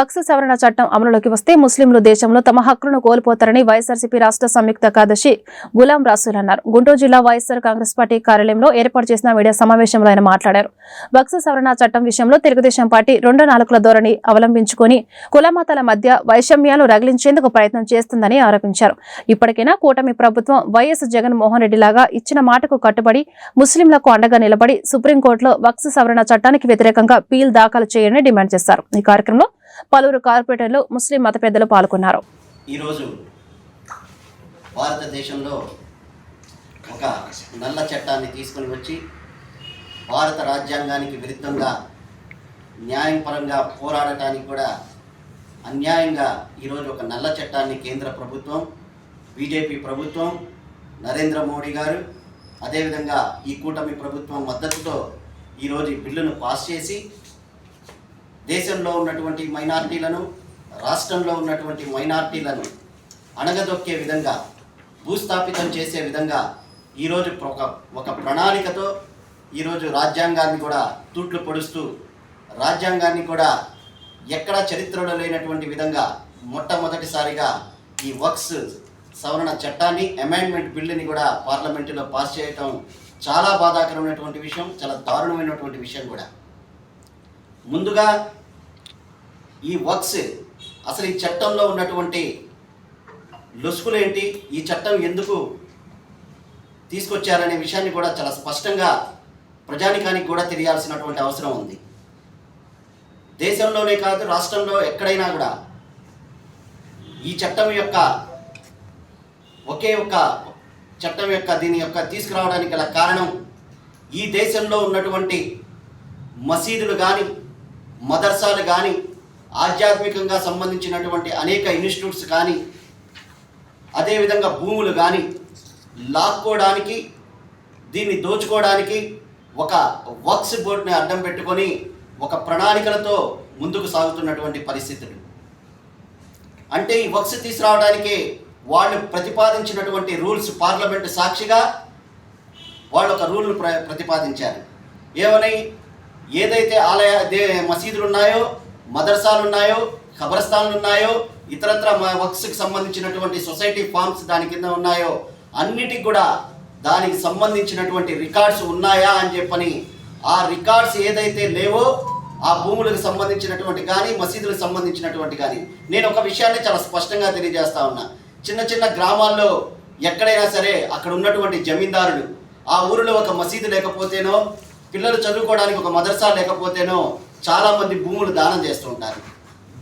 వక్స్ సవరణ చట్టం అమలులోకి వస్తే ముస్లింలు దేశంలో తమ హక్కులను కోల్పోతారని వైఎస్ఆర్సీపీ రాష్ట్ర సంయుక్త కార్యదర్శి గులాం రాసూల్ అన్నారు. గుంటూరు జిల్లా వైఎస్ఆర్ కాంగ్రెస్ పార్టీ కార్యాలయంలో ఏర్పాటు చేసిన మీడియా సమావేశంలో ఆయన మాట్లాడారు. వక్స్ సవరణ చట్టం విషయంలో తెలుగుదేశం పార్టీ రెండు నాలుగుల ధోరణి అవలంబించుకొని కులమతాల మధ్య వైషమ్యాలు రగిలించేందుకు ప్రయత్నం చేస్తుందని ఆరోపించారు. ఇప్పటికైనా కూటమి ప్రభుత్వం వైఎస్ జగన్మోహన్ రెడ్డి లాగా ఇచ్చిన మాటకు కట్టుబడి ముస్లింలకు అండగా నిలబడి సుప్రీంకోర్టులో వక్స్ సవరణ చట్టానికి వ్యతిరేకంగా పీల్ దాఖలు చేయాలని డిమాండ్ చేశారు. ఈ కార్యక్రమంలో పలువురు కార్పొరేటర్లు ముస్లిం మత పెద్దలు పాల్గొన్నారు. ఈరోజు భారతదేశంలో ఒక నల్ల చట్టాన్ని తీసుకొని వచ్చి భారత రాజ్యాంగానికి విరుద్ధంగా న్యాయపరంగా పోరాడటానికి కూడా అన్యాయంగా ఈరోజు ఒక నల్ల చట్టాన్ని కేంద్ర ప్రభుత్వం బీజేపీ ప్రభుత్వం నరేంద్ర మోడీ గారు అదేవిధంగా ఈ కూటమి ప్రభుత్వం మద్దతుతో ఈరోజు ఈ బిల్లును పాస్ చేసి దేశంలో ఉన్నటువంటి మైనార్టీలను రాష్ట్రంలో ఉన్నటువంటి మైనార్టీలను అణగదొక్కే విధంగా భూస్థాపితం చేసే విధంగా ఈరోజు ఒక ఒక ప్రణాళికతో ఈరోజు రాజ్యాంగాన్ని కూడా తూట్లు పొడుస్తూ రాజ్యాంగాన్ని కూడా ఎక్కడా చరిత్రలో లేనటువంటి విధంగా మొట్టమొదటిసారిగా ఈ వక్స్ సవరణ చట్టాన్ని అమెండ్మెంట్ బిల్లుని కూడా పార్లమెంటులో పాస్ చేయటం చాలా బాధాకరమైనటువంటి విషయం చాలా దారుణమైనటువంటి విషయం కూడా. ముందుగా ఈ వర్క్స్ అసలు ఈ చట్టంలో ఉన్నటువంటి లొసుకులేంటి? ఈ చట్టం ఎందుకు తీసుకొచ్చారనే విషయాన్ని కూడా చాలా స్పష్టంగా ప్రజానికానికి కూడా తెలియాల్సినటువంటి అవసరం ఉంది. దేశంలోనే కాదు రాష్ట్రంలో ఎక్కడైనా కూడా ఈ చట్టం యొక్క ఒకే ఒక చట్టం యొక్క దీని యొక్క తీసుకురావడానికి గల కారణం ఈ దేశంలో ఉన్నటువంటి మసీదులు కానీ మదర్సాలు కానీ ఆధ్యాత్మికంగా సంబంధించినటువంటి అనేక ఇన్స్టిట్యూట్స్ కానీ అదేవిధంగా భూములు కానీ లాక్కోవడానికి దీన్ని దోచుకోవడానికి ఒక వర్క్స్ బోర్డుని అడ్డం పెట్టుకొని ఒక ప్రణాళికలతో ముందుకు సాగుతున్నటువంటి పరిస్థితులు. అంటే ఈ వర్క్స్ తీసుకురావడానికి వాళ్ళు ప్రతిపాదించినటువంటి రూల్స్ పార్లమెంట్ సాక్షిగా వాళ్ళు ఒక రూల్ను ప్ర ప్రతిపాదించారు. ఏమని? ఏదైతే ఆలయ దే మసీదులు ఉన్నాయో మదర్సాలు ఉన్నాయో ఖబరస్థాన్లు ఉన్నాయో ఇతరత్ర వర్క్స్కి సంబంధించినటువంటి సొసైటీ ఫార్మ్స్ దాని కింద ఉన్నాయో అన్నిటికి కూడా దానికి సంబంధించినటువంటి రికార్డ్స్ ఉన్నాయా అని చెప్పని ఆ రికార్డ్స్ ఏదైతే లేవో ఆ భూములకు సంబంధించినటువంటి కానీ మసీదులకు సంబంధించినటువంటి కానీ నేను ఒక విషయాన్ని చాలా స్పష్టంగా తెలియజేస్తా ఉన్నా. చిన్న చిన్న గ్రామాల్లో ఎక్కడైనా సరే అక్కడ ఉన్నటువంటి జమీందారులు ఆ ఊరిలో ఒక మసీదు లేకపోతేనో పిల్లలు చదువుకోవడానికి ఒక మదర్సా లేకపోతేనో చాలామంది భూములు దానం చేస్తూ ఉంటారు.